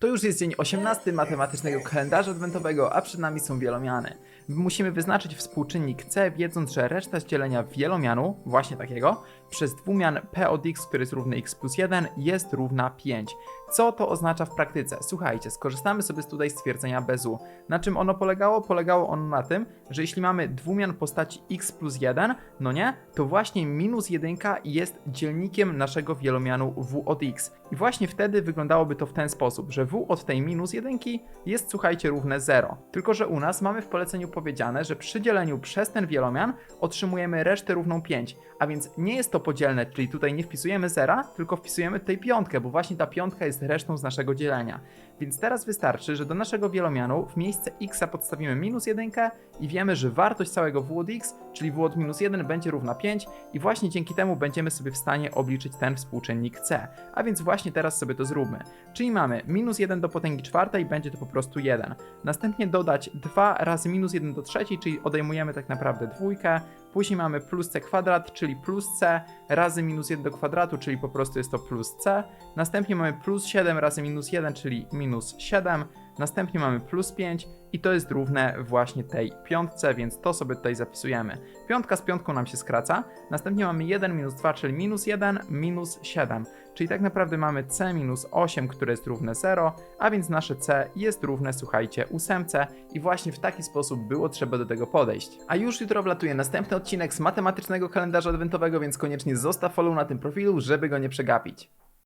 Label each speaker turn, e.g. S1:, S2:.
S1: To już jest dzień 18 matematycznego kalendarza adwentowego, a przed nami są wielomiany. Musimy wyznaczyć współczynnik c, wiedząc, że reszta z dzielenia wielomianu, właśnie takiego, przez dwumian p od x, który jest równy x plus 1, jest równa 5. Co to oznacza w praktyce? Słuchajcie, skorzystamy sobie z tutaj stwierdzenia bezu. Na czym ono polegało? Polegało ono na tym, że jeśli mamy dwumian postaci x plus 1, no nie, to właśnie minus 1 jest dzielnikiem naszego wielomianu w od x. I właśnie wtedy wyglądałoby to w ten sposób, że w od tej minus 1 jest, słuchajcie, równe 0. Tylko, że u nas mamy w poleceniu powiedziane, że przy dzieleniu przez ten wielomian otrzymujemy resztę równą 5, a więc nie jest to podzielne, czyli tutaj nie wpisujemy zera, tylko wpisujemy tutaj piątkę, bo właśnie ta piątka jest resztą z naszego dzielenia. Więc teraz wystarczy, że do naszego wielomianu w miejsce x podstawimy minus 1 i wiemy, że wartość całego w x, czyli w minus 1 będzie równa 5 i właśnie dzięki temu będziemy sobie w stanie obliczyć ten współczynnik c. A więc właśnie teraz sobie to zróbmy. Czyli mamy minus 1 do potęgi czwartej, będzie to po prostu 1. Następnie dodać 2 razy minus 1 do trzeciej, czyli odejmujemy tak naprawdę dwójkę. Później mamy plus c kwadrat, czyli plus c razy minus 1 do kwadratu, czyli po prostu jest to plus c. Następnie mamy plus 7 razy minus 1, czyli minus 7. Następnie mamy plus 5 i to jest równe właśnie tej piątce, więc to sobie tutaj zapisujemy. Piątka z piątką nam się skraca. Następnie mamy 1 minus 2, czyli minus 1, minus 7. Czyli tak naprawdę mamy c minus 8, które jest równe 0, a więc nasze c jest równe, słuchajcie, 8 i właśnie w taki sposób było trzeba do tego podejść. A już jutro wlatuje następny odcinek z matematycznego kalendarza adwentowego, więc koniecznie zostaw follow na tym profilu, żeby go nie przegapić.